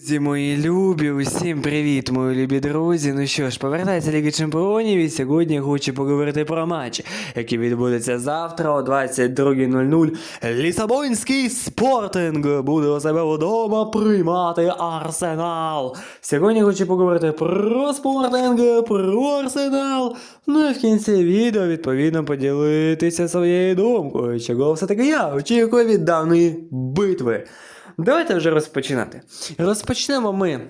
Друзі, мої любі, усім привіт, мої любі друзі. Ну що ж, повертається Ліга Чемпіонів і сьогодні хочу поговорити про матч, який відбудеться завтра о 22.00. Лісабонський спортинг буде у себе вдома приймати Арсенал. Сьогодні хочу поговорити про спортинг, про Арсенал. Ну і в кінці відео відповідно поділитися своєю думкою, чого все-таки я очікую від даної битви. Давайте вже розпочинати. Розпочнемо ми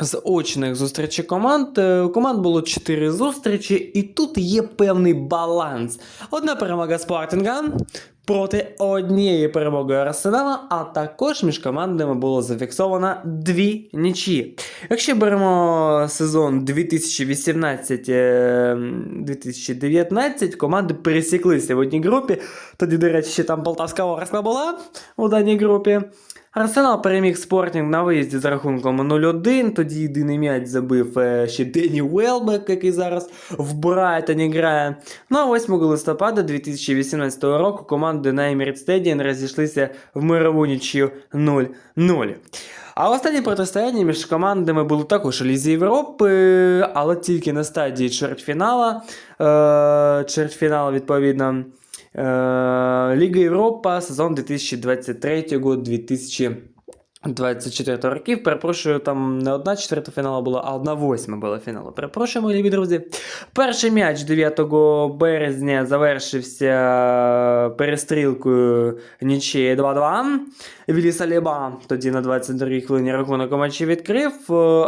з очних зустрічей команд. Е, У команд було 4 зустрічі, і тут є певний баланс. Одна перемога Спартинга проти однієї перемоги Арсенала, а також між командами було зафіксовано дві нічі. Якщо беремо сезон 2018-2019, команди пересіклися в одній групі. Тоді, до речі, ще там Полтавська Орска була у даній групі. Арсенал переміг Спортінг на виїзді з рахунком 0-1. Тоді єдиний м'яч забив е, ще Дені Уелбек, який зараз в Брайтоні грає. Ну а 8 листопада 2018 року команди на Emirates Stadium розійшлися в мирову нічю 0-0. А останнє протистояння між командами було також у Лізі Європи, але тільки на стадії чвертьфінала. Е, чвертьфінала, відповідно. Е, Ліга Європа, сезон 2023-2024 років. Перепрошую, там не одна четверта фінала була, а одна восьма була фіналу. Перепрошую, мої любі друзі. Перший м'яч 9 березня завершився перестрілкою нічиєю 2-2. Вілі Саліба тоді на 22-й хвилині рахунок у матчі відкрив,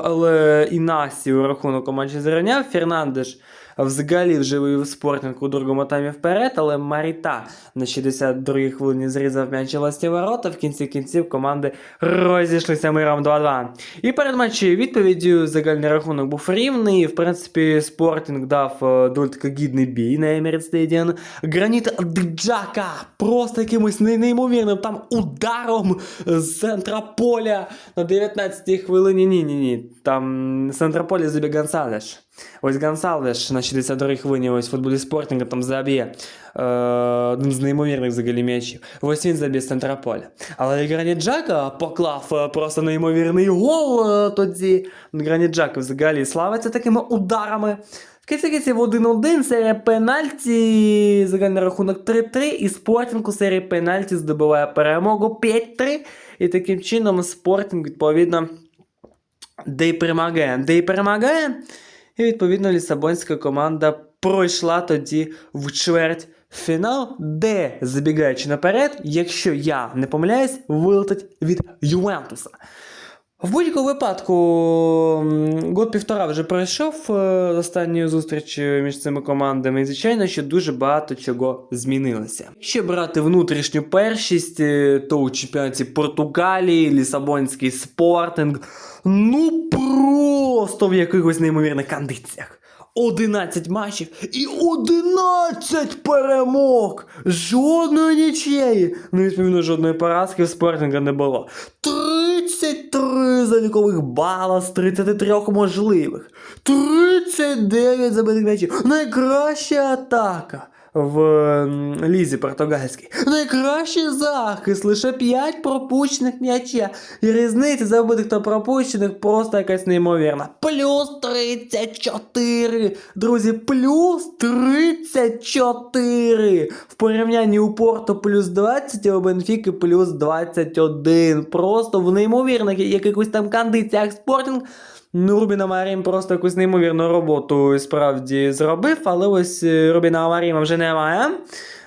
але Інасі у рахунок у матчі зрівняв. Фернандеш взагалі вже вивів спортинг у другому таймі вперед, але Маріта на 62-й хвилині зрізав м'яч власні ворота. В кінці кінців команди розійшлися миром 2-2. І перед матчем відповіддю загальний рахунок був рівний. В принципі, спортинг дав е, доволі таки гідний бій на Emirates Stadium. Граніт Джака просто якимось неймовірним там ударом з центра поля на 19-й хвилині. Ні, ні, ні. Там з центра поля забіг Гонсалеш. Ось Гонсалвеш на 62-й хвилині ось футболі спортинга там заб'є е, один з неймовірних взагалі м'ячів. Ось він заб'є з центра поля. Але Граніт Джака поклав е, просто неймовірний гол е, тоді. Граніт Джака взагалі славиться такими ударами. В кінці кінців 1-1, серія пенальті, загальний рахунок 3-3, і Спортінг у серії пенальті здобуває перемогу 5-3. І таким чином Спортінг, відповідно, де й перемагає, де й перемагає. І відповідно Лісабонська команда пройшла тоді в чверть фінал, де, забігаючи наперед, якщо я не помиляюсь, вилетить від Ювентуса. В будь-якому випадку, год-півтора вже пройшов е, з останньої зустрічі між цими командами, і звичайно, що дуже багато чого змінилося. Якщо брати внутрішню першість, е, то у чемпіонаті Португалії, Лісабонський спортинг, ну просто в якихось неймовірних кондиціях. 11 матчів і 11 перемог! Жодної нічиєї! Ну, відповідно, жодної поразки в спортинга не було. 33 залікових бала з 33 можливих. 39 забитих м'ячів. Найкраща атака в лізі португальській. Найкращий захист, лише 5 пропущених м'яча. І різниця забитих та пропущених просто якась неймовірна. Плюс 34. Друзі, плюс 34. В порівнянні у Порту плюс 20, а у Бенфіки плюс 21. Просто в неймовірних якихось там кондиціях спортинг. Ну, Рубін Амарім просто якусь неймовірну роботу справді зробив, але ось е, Рубіна Амаріма вже немає.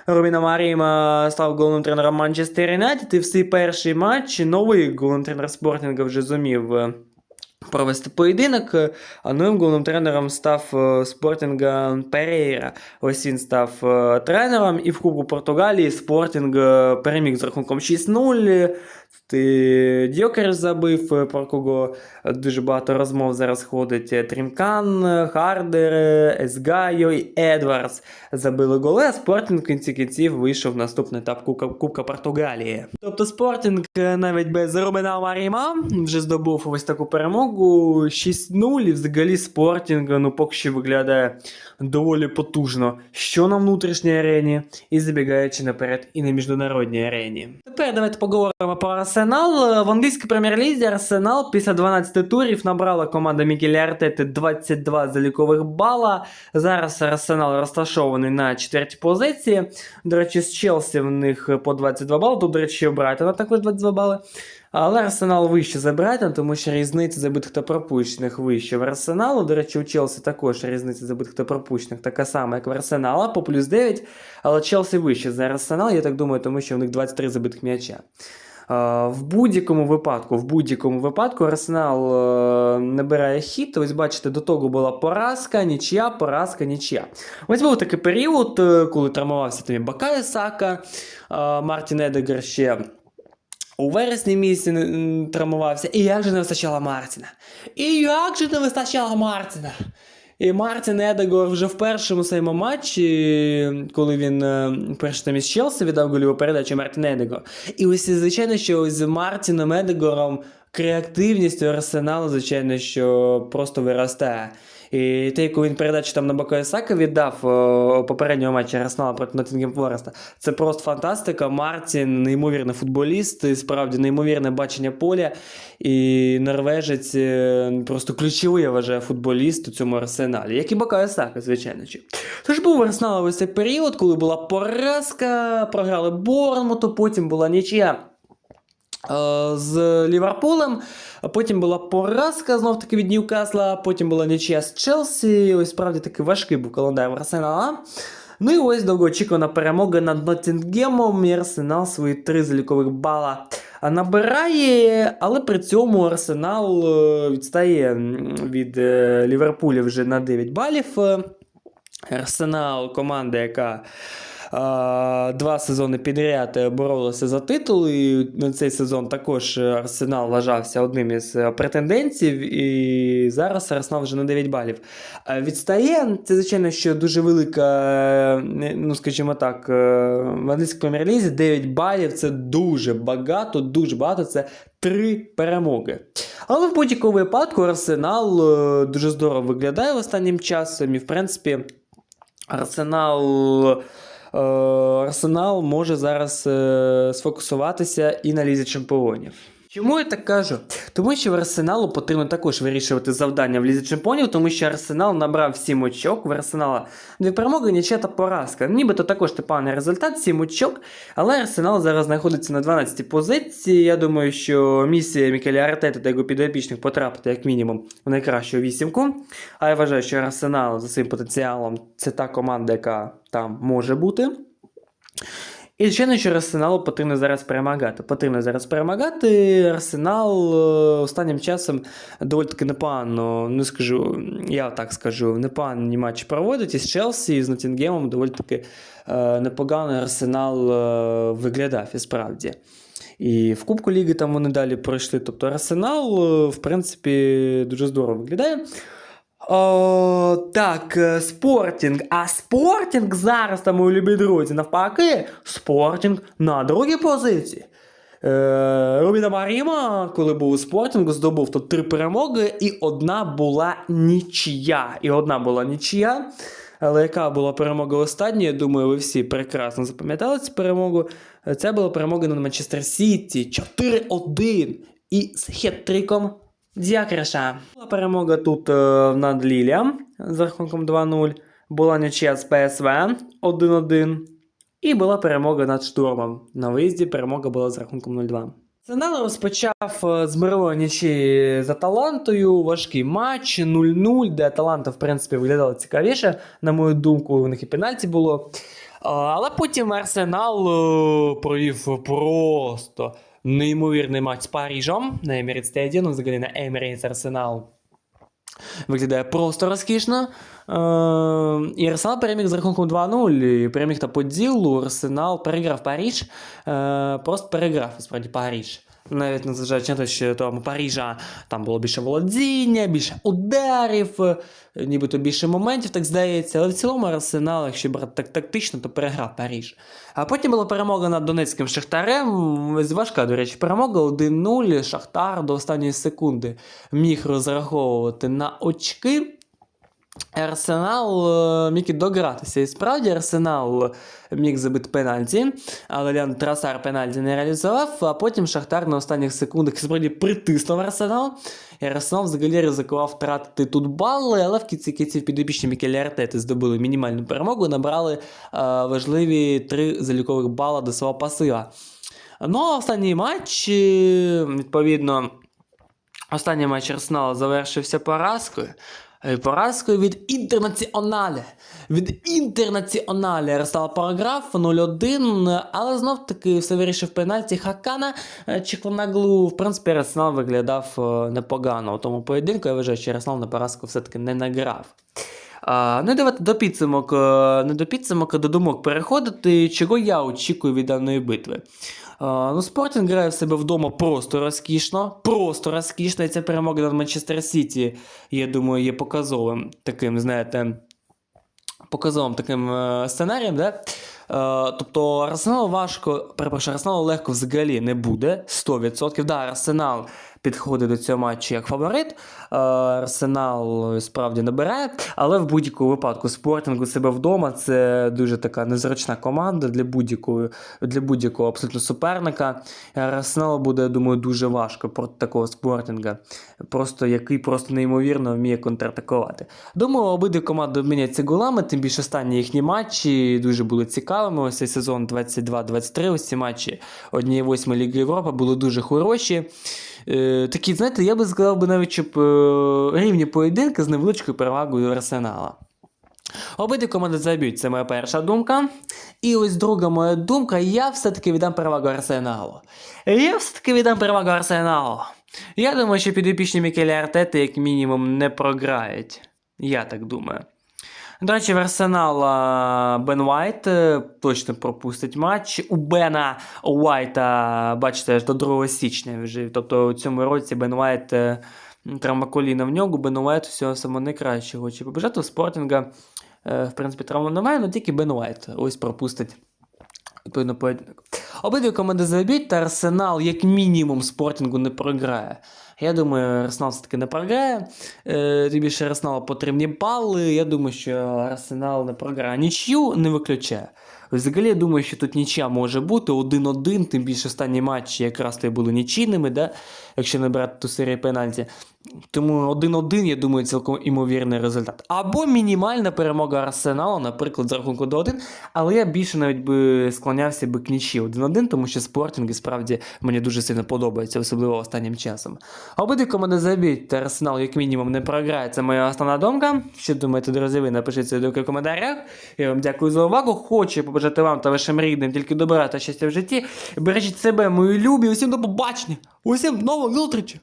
Рубіна Маріма став головним тренером Манчестер Юнайтед, і в свій перший матч новий головний тренер спортинга вже зумів е, провести поєдинок, е, а новим головним тренером став е, спортинга Перейра. Ось він став е, тренером, і в Кубку Португалії спортинг е, переміг з рахунком 6-0. Ти Дьокер забив, е, про кого дуже багато розмов зараз ходить. Е, Трімкан, е, Хардер, Есгайо і Едвардс забили голи, а Спортінг в кінці кінців вийшов в наступний етап Кубка, Кубка Португалії. Тобто Спортінг е, навіть без Рубена Маріма вже здобув ось таку перемогу 6-0, і взагалі Спортінг ну, поки що виглядає доволі потужно, що на внутрішній арені, і забігаючи наперед, і на міжнародній арені. Тепер давайте поговоримо про Арсенал в англійській прем'єр-лізі Арсенал після 12 турів набрала команда Мікеля Артети 22 залікових бала. Зараз Арсенал розташований на четвертій позиції. До речі, з Челсі в них по 22 бали. Тут, до речі, Брайтона також 22 бали. Але Арсенал вище за Брайтон, тому що різниця забитих та пропущених вище в Арсеналу. До речі, у Челсі також різниця забитих та пропущених така сама, як в Арсенала, по плюс 9. Але Челсі вище за Арсенал, я так думаю, тому що у них 23 забитих м'яча. В будь-якому випадку, в будь-якому випадку Арсенал е, набирає хід. Ось бачите, до того була поразка, нічия, поразка, нічия. Ось був такий період, е, коли травмувався там і Бакая Сака, Мартін Едегер ще. У вересні місяці травмувався. І як же не вистачало Мартіна? І як же не вистачало Мартіна? І Мартін Едегор вже в першому своєму матчі, коли він е, перший там із Челсі віддав гольову передачу Мартін Едегор. І ось звичайно, що з Мартіном Едегором креативність у Арсеналу, звичайно, що просто виростає. І те, яку він передачу там на Бакоя Сака віддав о, попереднього матчі Арсенала проти Ноттінгем Фореста, це просто фантастика. Мартін неймовірний футболіст, і справді неймовірне бачення поля. І норвежець е, просто ключовий, я вважаю, футболіст у цьому арсеналі, як і Бакая Сака, звичайно. Тож був у Арсенала ось цей період, коли була поразка, програли Борнмуту, потім була нічия. е, З Ліверпулем, а потім була поразка знов таки від Ньюкасла, потім була нічия з Челсі. Ось справді такий важкий був календар Арсенала. Ну і ось довгоочікувана перемога над Ноттінгемом. І Арсенал свої три залікових бала набирає, але при цьому Арсенал е, відстає від е, Ліверпуля вже на 9 балів. Е, Арсенал команда, яка два сезони підряд боролася за титул. І на цей сезон також Арсенал вважався одним із е, претендентів. І зараз Арсенал вже на 9 балів. Відстає. Це, звичайно, що дуже велика, е, ну скажімо так, е, в англійській прем'єр-лізі 9 балів це дуже багато, дуже багато. Це три перемоги. Але в будь-якому випадку Арсенал дуже здорово виглядає останнім часом. І, в принципі, Арсенал. Е, Арсенал може зараз е, сфокусуватися і на лізі чемпіонів. Чому я так кажу? Тому що в Арсеналу потрібно також вирішувати завдання в лізі чемпіонів, тому що Арсенал набрав 7 очок. В Арсенала дві перемоги, нічия та поразка. Нібито також непоганий результат, 7 очок. Але Арсенал зараз знаходиться на 12-й позиції. Я думаю, що місія Мікеля Артета та його підопічних потрапити як мінімум в найкращу вісімку. А я вважаю, що Арсенал за своїм потенціалом це та команда, яка там може бути. І звичайно, що Арсеналу потрібно зараз перемагати. Потрібно зараз перемагати. Арсенал е, останнім часом доволі таки непогано, не скажу, я так скажу, непогані матчі проводить із Челсі, і з Ноттінгемом доволі таки е, непогано Арсенал е, виглядав і справді. І в Кубку Ліги там вони далі пройшли. Тобто Арсенал, в принципі, дуже здорово виглядає. О, так, е, Спортінг. А Спортінг зараз, там, мої любі друзі, навпаки, Спортінг на другій позиції. Е, Рубіна Маріма, коли був у Спортінгу, здобув тут три перемоги, і одна була нічия. І одна була нічия. Але яка була перемога остання, я думаю, ви всі прекрасно запам'ятали цю перемогу. Це була перемога над Манчестер Сіті 4-1 і з хет-триком Дякреша. Була перемога тут е, над Ліліям з рахунком 2-0. Була нічия з ПСВ 1-1. І була перемога над штурмом. На виїзді перемога була з рахунком 0-2. Арсенал розпочав е, з мирової нічії з Аталантою. Важкий матч 0-0, де Аталанта, в принципі, виглядала цікавіше. На мою думку, у них і пенальті було. Але потім Арсенал е, провів просто неймовірний матч з Парижем на Emirates Stadium, взагалі на Emirates Арсенал. Виглядає просто розкішно. Е, і Арсенал переміг з рахунком 2-0. І переміг та по ділу. Арсенал переграв Паріж. Е, просто переграв, справді, Паріж. Навіть незважаючи на те, що там Парижа там було більше володіння, більше ударів, е, нібито більше моментів, так здається. Але в цілому Арсенал, якщо брати так тактично, то переграв Паріж. А потім була перемога над Донецьким Шахтарем. Важка, до речі, перемога 1-0. Шахтар до останньої секунди міг розраховувати на очки. Арсенал е, міг і догратися. І справді Арсенал міг забити пенальті, але Лян Трасар пенальті не реалізував, а потім Шахтар на останніх секундах справді притиснув Арсенал. І Арсенал взагалі ризикував втратити тут бали, але в кінці кінців підопічні Мікелі Артети здобули мінімальну перемогу, набрали е, важливі три залікових бала до свого пасива. Ну, а останній матч, е, відповідно, останній матч Арсенала завершився поразкою. Е, Поразкою від Інтернаціонале. Від Інтернаціонале Арсенал параграф 0-1, але знов таки все вирішив пенальті Хакана е, Чеконаглу. В принципі, Арсенал виглядав е, непогано у тому поєдинку. Я вважаю, що Арсенал на поразку все-таки не награв. Ну і давайте до підсумок, не до підсумок, а до думок переходити. Чого я очікую від даної битви? Ну, Спортінг грає в себе вдома просто розкішно. Просто розкішно. І ця перемога над Манчестер Сіті, я думаю, є показовим таким, знаєте, показовим таким е, сценарієм, да? Е, тобто Арсеналу важко, перепрошую, Арсеналу легко взагалі не буде 100%. Да, Арсенал підходить до цього матчу як фаворит. Е, Арсенал справді набирає, але в будь-якому випадку спортинг у себе вдома це дуже така незручна команда для будь-якого для будь-якого абсолютно суперника. І Арсеналу буде, я думаю, дуже важко проти такого спортинга, просто який просто неймовірно вміє контратакувати. Думаю, обидві команди обміняться голами, тим більше останні їхні матчі дуже були цікавими. Ось цей сезон 22-23, ось ці матчі однієї восьмої Ліги Європи були дуже хороші. Е, такі, знаєте, я би сказав би навіть, щоб е, рівні поєдинки з невеличкою перевагою Арсенала. Обидві команди заб'ють, це моя перша думка. І ось друга моя думка, я все-таки віддам перевагу Арсеналу. Я все-таки віддам перевагу Арсеналу. Я думаю, що підопічні Мікелі Артети, як мінімум, не програють. Я так думаю. До речі, в Арсенала Бен Уайт е, точно пропустить матч. У Бена Уайта, бачите, аж до 2 січня вже. Тобто у цьому році Бен Уайт е, травма коліна в нього, Бен Уайт всього самого найкращого. Чи побажати у спортинга, е, в принципі, травма немає, але тільки Бен Уайт ось пропустить. Відповідно, поєдинок. Обидві команди заб'ють, та Арсенал, як мінімум, спортингу не програє. Я думаю, Арсенал все-таки не програє. Е, тим більше Арсеналу потрібні бали. Я думаю, що Арсенал не програє. Нічю не виключає. Взагалі, я думаю, що тут нічия може бути 1-1, тим більше останні матчі якраз то були нічийними, да? якщо не брати ту серію пенальті. Тому 1-1, я думаю, цілком імовірний результат. Або мінімальна перемога Арсеналу, наприклад, за рахунку до 1. Але я більше навіть би склонявся би к нічі 1-1, тому що спортинги справді мені дуже сильно подобаються, особливо останнім часом. Обидві команди заб'ють, та Арсенал, як мінімум, не програє. Це моя основна думка. Що думаєте, друзі, ви напишіть свої в коментарях. Я вам дякую за увагу. Хочу побажати вам та вашим рідним тільки добра та щастя в житті. Бережіть себе, мої любі. Усім до побачення. Усім до нових зустрічей.